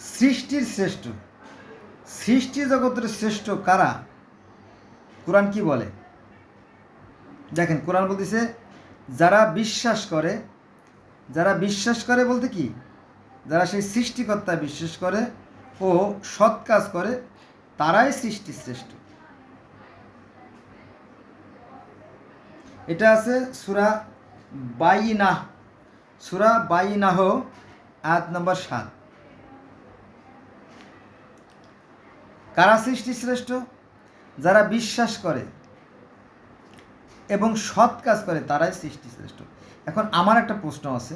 সৃষ্টির শ্রেষ্ঠ। সৃষ্টি জগতের শ্রেষ্ঠ কারা? কোরআন কি বলে? দেখেন, কোরআন বলতেছে, যারা বিশ্বাস করে, যারা বিশ্বাস করে বলতে কি? যারা সেই সৃষ্টিকর্তা বিশ্বাস করে ও সৎ কাজ করে, তারাই সৃষ্টি শ্রেষ্ঠ। এটা আছে সুরা বাইনাহ। সুরা বাইনাহ, আয়াত নম্বর সাত। কারা সৃষ্টি শ্রেষ্ঠ? যারা বিশ্বাস করে এবং সৎ কাজ করে, তারাই সৃষ্টি শ্রেষ্ঠ। এখন আমার একটা প্রশ্ন আছে।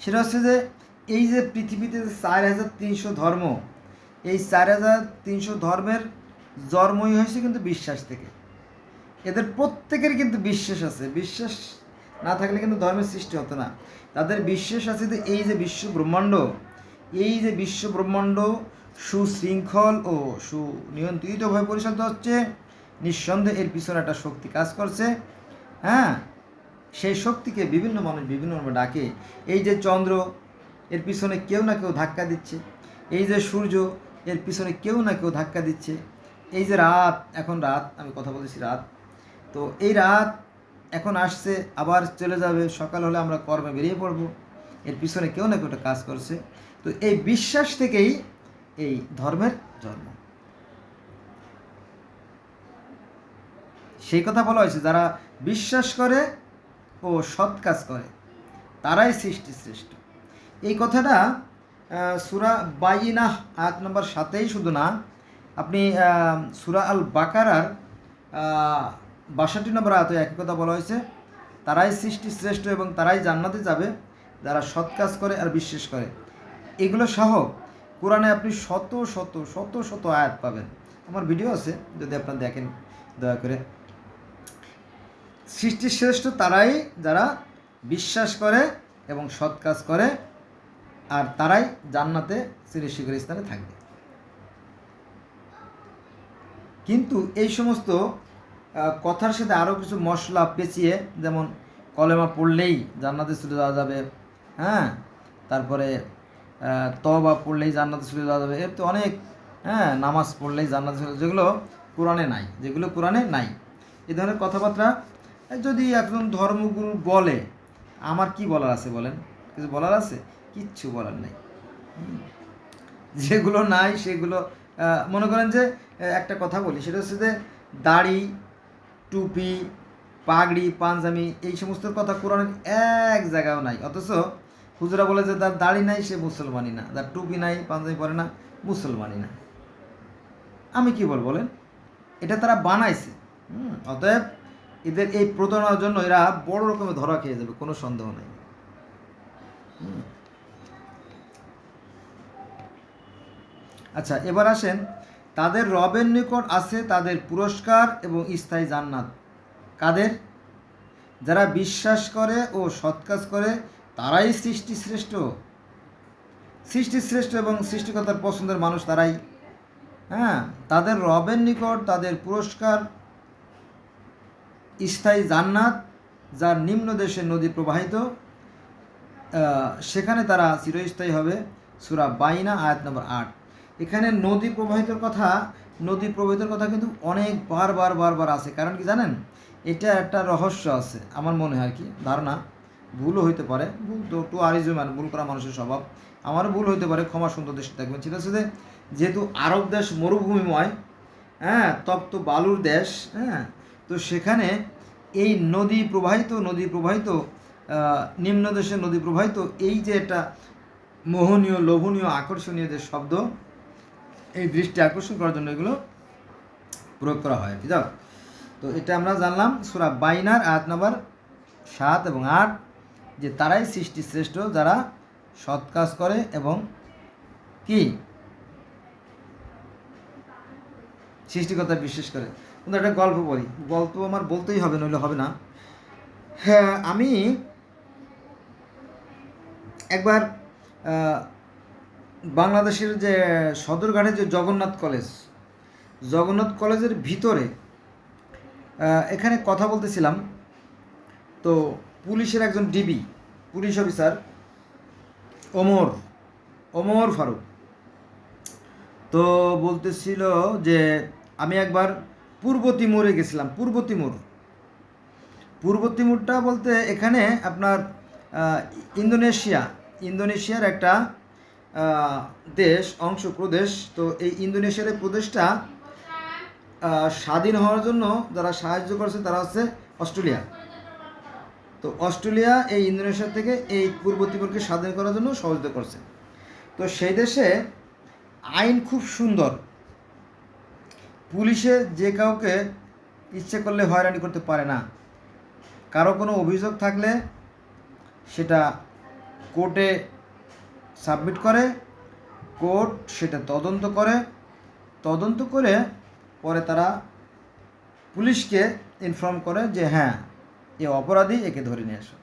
সেটা হচ্ছে যে, এই যে পৃথিবীতে চার হাজার তিনশো ধর্ম, এই চার হাজার তিনশো ধর্মের জন্মই হয়েছে কিন্তু বিশ্বাস থেকে। এদের প্রত্যেকের কিন্তু বিশ্বাস আছে। বিশ্বাস না থাকলে কিন্তু ধর্মের সৃষ্টি হতো না। তাদের বিশ্বাস আছে যে, এই যে বিশ্ব ব্রহ্মাণ্ড, এই যে বিশ্ব ব্রহ্মাণ্ড সুশৃঙ্খল ও সুনিয়ন্ত্রিতভাবে পরিচালিত হচ্ছে। নিঃসন্দেহে এর পিছনে একটা শক্তি কাজ করছে। হ্যাঁ? সেই শক্তিকে বিভিন্ন মানুষ বিভিন্নভাবে ডাকে। এই যে চন্দ্র, এর পিছনে কেউ না কেউ ধাক্কা দিচ্ছে। এই যে সূর্য, এর পিছনে কেউ না কেউ ধাক্কা দিচ্ছে। এই যে রাত, এখন রাত, আমি কথা বলেছি রাত। তো এই রাত এখন আসছে, আবার চলে যাবে। সকাল হলে আমরা কর্মে বেরিয়ে পড়ব। এর পিছনে কেউ না কেউ একটা কাজ করছে। তো এই বিশ্বাস থেকেই এই ধর্মের জন্ম। সেই কথা বলা হয়েছে, যারা বিশ্বাস করে ও সৎ কাজ করে, তারাই সৃষ্টি শ্রেষ্ঠ। এই কথাটা সুরা বাইনাহ আট নম্বর সাতেই শুধু না, আপনি সুরা আল বাকারার বাষট্টি নম্বর আয়তে একই কথা বলা হয়েছে, তারাই সৃষ্টি শ্রেষ্ঠ এবং তারাই জান্নাতে যাবে, যারা সৎ কাজ করে আর বিশ্বাস করে। এগুলো সহ কোরআনে আপনি শত শত শত শত আয়াত পাবেন। আমার ভিডিও আছে, যদি আপনারা দেখেন, দয়া করে। সৃষ্টি শ্রেষ্ঠ তারাই যারা বিশ্বাস করে এবং সৎ কাজ করে, আর তারাই জান্নাতে চিরশিখর স্থানে থাকবে। কিন্তু এই সমস্ত কথার সাথে আরও কিছু মশলা পেঁচিয়ে, যেমন, কলেমা পড়লেই জান্নাতে চলে যাওয়া যাবে হ্যাঁ? তারপরে তবা পড়লেই জান্নাতে চলে যাওয়া যাবে। এর তো অনেক হ্যাঁ নামাজ পড়লেই জান্নাতে চলে যেগুলো কোরআনে নাই, যেগুলো কোরআনে নাই। এ ধরনের কথাবার্তা যদি একজন ধর্মগুরু বলে, আমার কি বলার আছে বলেন? কিছু বলার আছে? কিচ্ছু বলার নেই। যেগুলো নাই, সেগুলো মনে করেন যে একটা কথা বলি, সেটা হচ্ছে যে, দাড়ি, টুপি, পাগড়ি পাঞ্জামি এই সমস্ত কথা কোরআনের এক জায়গাও নাই। অথচ হুজুরা বলে যে, তার দাড়ি নাই, সে মুসলমানই না। তার টুপি নাই, পাঞ্জাবি পরে না, মুসলমানই না। আমি কি বল বলেন? এটা তারা বানাইছে। অতএব এদের এই প্রতারণার জন্য এরা বড় রকমের ধরা খেয়ে যাবে, কোনো সন্দেহ নাই। আচ্ছা এবার আসেন, তাদের রবের নিকট আছে তাদের পুরস্কার এবং স্থায়ী জান্নাত। কাদের? যারা বিশ্বাস করে ও সৎ কাজ করে তারাই সৃষ্টি শ্রেষ্ঠ সৃষ্টি শ্রেষ্ঠ এবং সৃষ্টিকর্তার পছন্দের মানুষ তারাই। হ্যাঁ তাদের রবের নিকট তাদের পুরস্কার, স্থায়ী জান্নাত, যার নিম্ন দেশে নদী প্রবাহিত সেখানে তারা চিরস্থায়ী হবে। সুরা বাইনা, আয়াত নম্বর আট। এখানে নদী প্রবাহিতর কথা, নদী প্রবাহিতর কথা কিন্তু অনেক বার বার বার বার আছে। কারণ কি জানেন? এটা একটা রহস্য আছে, আমার মনে হয় কি, ধারণা। ভুলও হইতে পারে। ভুল তো টু আরিজমান ভুল করা মানুষের স্বভাব। আমারও ভুল হইতে পারে, ক্ষমা সুন্দর দেশে থাকবেন ঠিক আছে যে, যেহেতু আরব দেশ মরুভূমিময় হ্যাঁ তপ্ত বালুর দেশ হ্যাঁ তো সেখানে এই নদী প্রবাহিত নদী প্রবাহিত নিম্ন দেশে নদী প্রবাহিত, এই যে একটা মোহনীয়, লোভনীয়, আকর্ষণীয় যে শব্দ, এই দৃষ্টি আকর্ষণ করার জন্য এগুলো প্রয়োগ করা হয় ঠিক তো এটা আমরা জানলাম। সুরা বাইনার, আয়াত নম্বর সাত এবং আট। যে তারাই সৃষ্টি শ্রেষ্ঠ যারা সৎ কাজ করে এবং কি? সৃষ্টিকর্তা বিশ্বাস করে। কিন্তু একটা গল্প বলি। গল্প আমার বলতেই হবে, নইলে হবে না। হ্যাঁ আমি একবার বাংলাদেশের যে সদরঘাটের যে জগন্নাথ কলেজ, জগন্নাথ কলেজের ভিতরে এখানে কথা বলতেছিলাম। তো পুলিশের একজন DB police officer Omar Omar Faruk. তো বলতেছিল যে আমি একবার পূর্ব তিমুরে গেছিলাম, পূর্ব তিমুর। পূর্ব তিমুরটা বলতে এখানে আপনার ইন্দোনেশিয়া, ইন্দোনেশিয়ার একটা দেশ, অংশ, প্রদেশ। তো এই ইন্দোনেশিয়ার এই প্রদেশটা স্বাধীন হওয়ার জন্য যারা সাহায্য করছে তারা হচ্ছে অস্ট্রেলিয়া। তো অস্ট্রেলিয়া এই ইন্দোনেশিয়া থেকে এই পূর্ব তিমুরকে স্বাধীন করার জন্য সহযোগিতা করছে। তো সেই দেশে আইন খুব সুন্দর। পুলিশে যে কাউকে ইচ্ছে করলে হয়রানি করতে পারে না। কারও কোনো অভিযোগ থাকলে সেটা কোর্টে সাবমিট করে, কোর্ট সেটা তদন্ত করে। তদন্ত করে পরে তারা পুলিশকে ইনফর্ম করে যে হ্যাঁ এ অপরাধী একে ধরে নিয়ে আসো।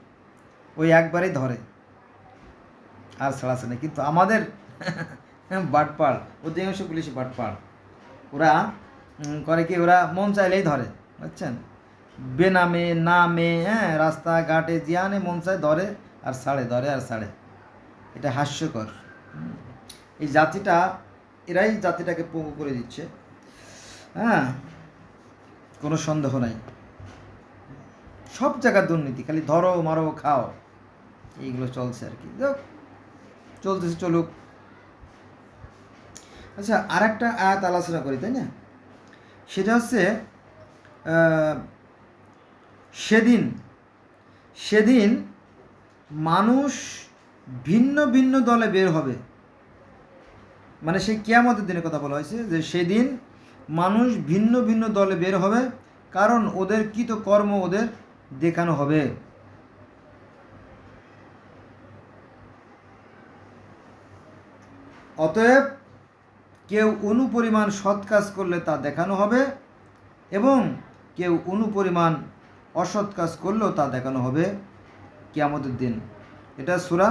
ওই একবারেই ধরে। আর ছাড়াছে না কিন্তু আমাদের বাটপাড়, অধিকাংশ পুলিশ বাটপাড়। ওরা করে কি, ওরা মন চাইলেই ধরে, বুঝছেন? বেনামে, নামে হ্যাঁ রাস্তাঘাটে জিয়ানে মন চায় ধরে আর ছাড়ে, ধরে আর ছাড়ে। এটা হাস্যকর। এই জাতিটা, এরাই জাতিটাকে পঙ্গু করে দিচ্ছে। হ্যাঁ কোনো সন্দেহ নাই। সব জায়গার দুর্নীতি, খালি ধরো, মারো, খাও। এইগুলো চলছে আর কি। চলতেছে, চলুক। আচ্ছা আর একটা আয়াত আলোচনা করি, তাই না? সেটা হচ্ছে সেদিন সেদিন মানুষ ভিন্ন ভিন্ন দলে বের হবে। মানে সেই কেয়ামতের দিনের কথা বলা হয়েছে যে সেদিন মানুষ ভিন্ন ভিন্ন দলে বের হবে, কারণ ওদের কৃত কর্ম ওদের দেখানো হবে। অতএব কেউ অনুপরিমাণ সৎ কাজ করলে তা দেখানো হবে এবং কেউ অনুপরিমাণ অসৎ কাজ করলেও তা দেখানো হবে কিয়ামতের দিন। এটা সুরা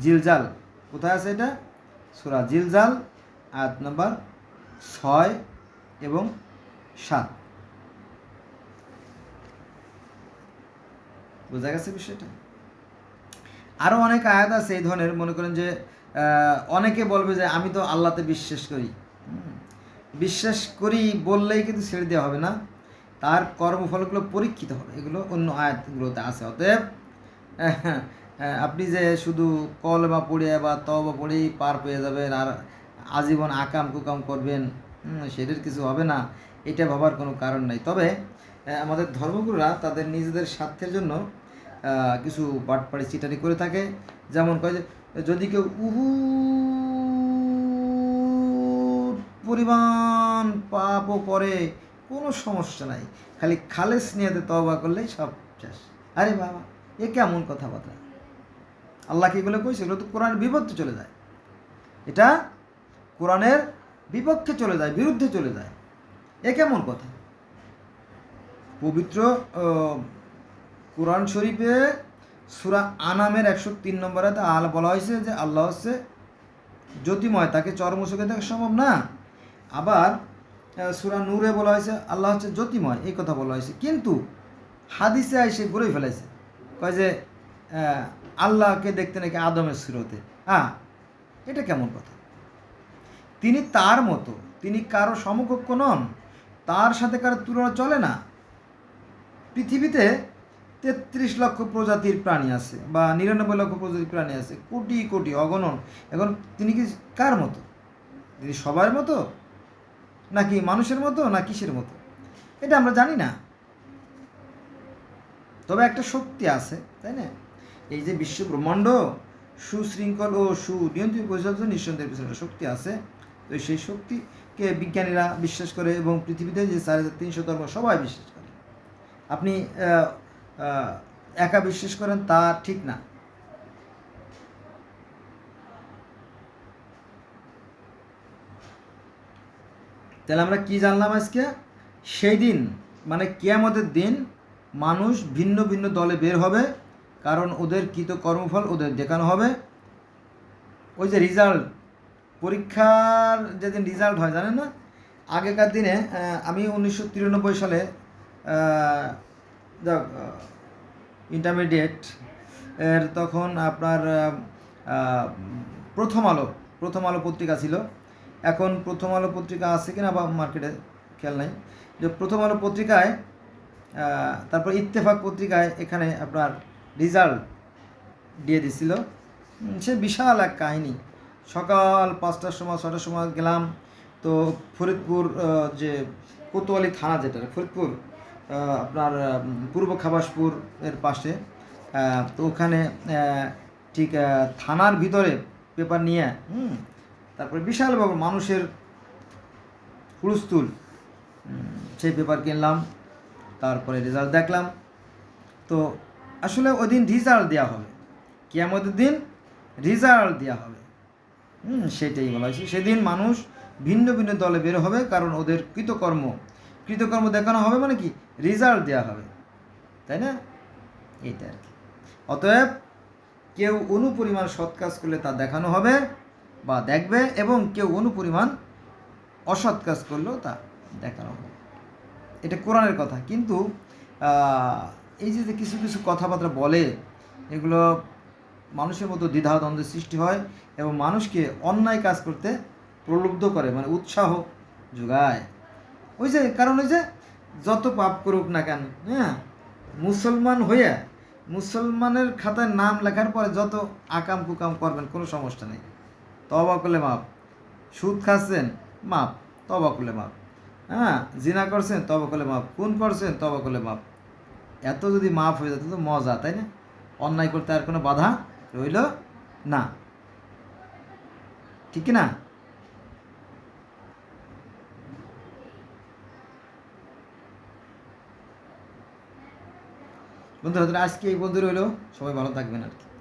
জিলজাল। কোথায় আছে এটা? সুরা জিলজাল, আয়াত নাম্বার ছয় এবং সাত। বোঝা গেছে বিষয়টা? আরও অনেক আয়াত আছে এই ধরনের মনে করেন যে অনেকে বলবে যে আমি তো আল্লাহতে বিশ্বাস করি। বিশ্বাস করি বললেই কিন্তু ছেড়ে দেওয়া হবে না। তার কর্মফলগুলো পরীক্ষিত হবে। এগুলো অন্য আয়াতগুলোতে আছে। অতএব আহ, আপনি যে শুধু কল বা পড়ে বা তবা পড়েই পার পেয়ে যাবেন আর আজীবন আকাম কুকাম করবেন সেটার কিছু হবে না। এটা ভাবার কোনো কারণ নাই। তবে আমাদের ধর্মগুরুরা তাদের নিজেদের স্বার্থের জন্য কিছু বাটপাড়ি চিটারি করে থাকে। যেমন কয় যদি কেউ উহু পরিমাণ পাপও করে কোনো সমস্যা নাই খালি খালেস নিয়েতে তবা করলেই সব শেষ আরে বাবা এ কেমন কথাবার্তা আল্লাহ কি এগুলো কইছে এগুলো তো কোরআনের বিপক্ষে চলে যায় এটা কোরআনের বিপক্ষে চলে যায় বিরুদ্ধে চলে যায় এ কেমন কথা পবিত্র কোরআন শরীফে সুরা আনামের একশো তিন নম্বরে আল বলা হয়েছে যে আল্লাহ হচ্ছে জ্যোতিময়, তাকে চরমুসুখে দেখা সম্ভব না। আবার সুরা নূরে বলা হয়েছে আল্লাহ হচ্ছে জ্যোতিময়, এই কথা বলা হয়েছে। কিন্তু হাদিসে এসে ঘুরে ফেলাইছে। কয় যে আল্লাহকে দেখতে নাকি আদমের সুরতে। হ্যাঁ এটা কেমন কথা? তিনি তার মতো, তিনি কারও সমকক্ষ নন, তার সাথে কারও তুলনা চলে না। পৃথিবীতে তেত্রিশ লক্ষ প্রজাতির প্রাণী আছে বা নিরানব্বই লক্ষ প্রজাতির প্রাণী আছে, কোটি কোটি অগণন। এখন তিনি কি কার মতো? তিনি সবার মতো? নাকি মানুষের মতো? না কিসের মতো? এটা আমরা জানি না। তবে একটা শক্তি আছে, তাই না? এই যে বিশ্ব ব্রহ্মাণ্ড সুশৃঙ্খল ও সুনিয়ন্ত্রিত পরিচালনা নিঃসন্দেহের পিছনে শক্তি আছে। তো সেই শক্তিকে বিজ্ঞানীরা বিশ্বাস করে এবং পৃথিবীতে যে চার হাজার তিনশো ধর্ম সবাই বিশ্বাস করে। আপনি একা বিশ্বাস করেন তা ঠিক না। তাহলে আমরা কি জানলাম আজকে? সেই দিন মানে কেয়ামতের দিন মানুষ ভিন্ন ভিন্ন দলে বের হবে, কারণ ওদের কৃত কর্মফল ওদের দেখানো হবে। ওই যে রেজাল্ট পরীক্ষার যেদিন রেজাল্ট হয়, জানেন না? আগেকার দিনে আমি উনিশশো তিরানব্বই সালে ইন্টারমিডিয়েট এর তখন আপনার প্রথম আলো প্রথম আলো পত্রিকা ছিল। এখন প্রথম আলো পত্রিকা আছে কিনা বা মার্কেটে খেয়াল নাই। যে প্রথম আলো পত্রিকায় তারপর ইত্তেফাক পত্রিকায় এখানে আপনার রেজাল্ট দিয়ে দিছিল। সে বিশাল এক কাহিনী। সকাল পাঁচটার সময় ছটার সময় গেলাম। তো ফরিদপুর যে কোতোয়ালি থানা যেটা, ফরিদপুর আপনার পূর্ব খাবাসপুর এর পাশে। তো ওখানে ঠিক থানার ভিতরে পেপার নিয়ে হুম তারপরে বিশাল বড় মানুষের হুলস্থুল উম, সেই পেপার কিনলাম তারপরে রেজাল্ট দেখলাম। তো আসলে ওই দিন রিজাল্ট দেওয়া হবে। কিয়ামতের দিন রেজাল্ট দেওয়া হবে। হুম সেটাই বলা হয়েছে। সেদিন মানুষ ভিন্ন ভিন্ন দলে বের হবে কারণ ওদের কৃতকর্ম কৃতকর্ম দেখানো হবে মানে কি? রেজাল্ট দেওয়া হবে। তাই না? এইটা আর কি। অতএব কেউ অনুপরিমাণ সৎ কাজ করলে তা দেখানো হবে বা দেখবে এবং কেউ অনুপরিমাণ অসৎ কাজ করলেও তা দেখানো হবে। এটা কোরআনের কথা। কিন্তু এই যে যে কিছু কিছু কথাবার্তা বলে, এগুলো মানুষের মতো দ্বিধাদ্বন্দ্বের সৃষ্টি হয় এবং মানুষকে অন্যায় কাজ করতে প্রলুব্ধ করে মানে উৎসাহ যোগায়। ওই যে, কারণ ওই যে যত পাপ করুক না কেন হ্যাঁ? মুসলমান হয়ে মুসলমানের খাতায় নাম লেখার পরে যত আকাম কুকাম করবেন, কোনো সমস্যা নেই। তবা করলে মাপ সুদ খাচ্ছেন মাপ তবা করলে মাপ হ্যাঁ? জিনা করছেন তবা করলে মাপ খুন করছেন তবা করলে মাপ এত যদি মাপ হয়ে যেত তো মজা, তাই না? অন্যায় করতে আর কোনো বাধা রইল না। ঠিক না? বন্ধুরা আজকে এই বন্ধু রইল। সবাই ভালো থাকবেন আর কি।